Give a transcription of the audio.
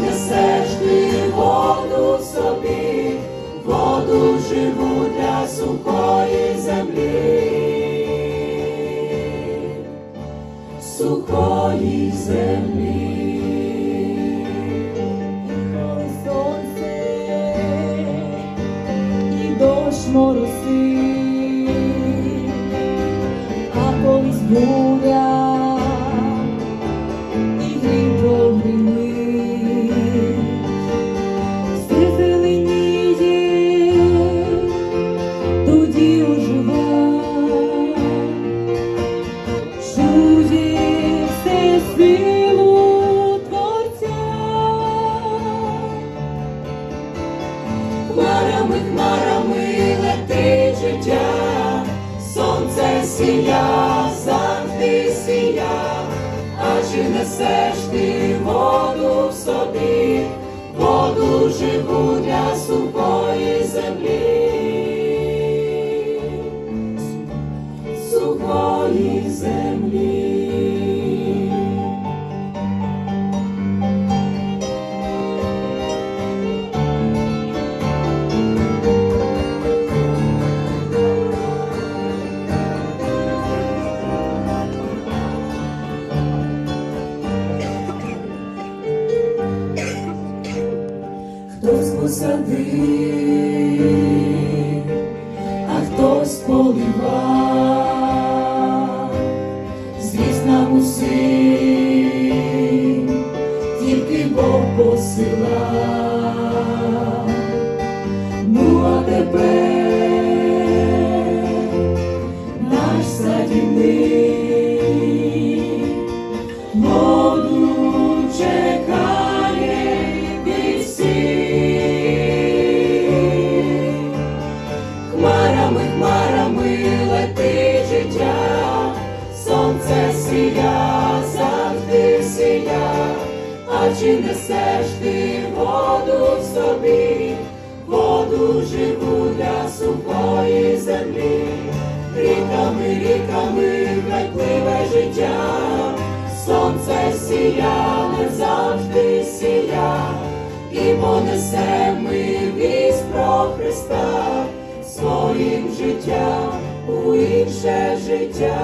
несеш ти воду собі, воду живу для сухої землі, сухої землі. Мороси, а колись буря сія, завжди сія, а чи несеш ти воду в собі, воду живу Хтось посадив, а хтось поливав, Звісно, нам усім, тільки Бог посилав. Хмарами, хмарами летить життя, сонце сія, завжди сія, а чи несеш ти воду в собі, воду живу для сухої землі, ріками, ріками хай життя, сонце сія, завжди сія, і понесе ми вість про Христа своїм життям у інше життя,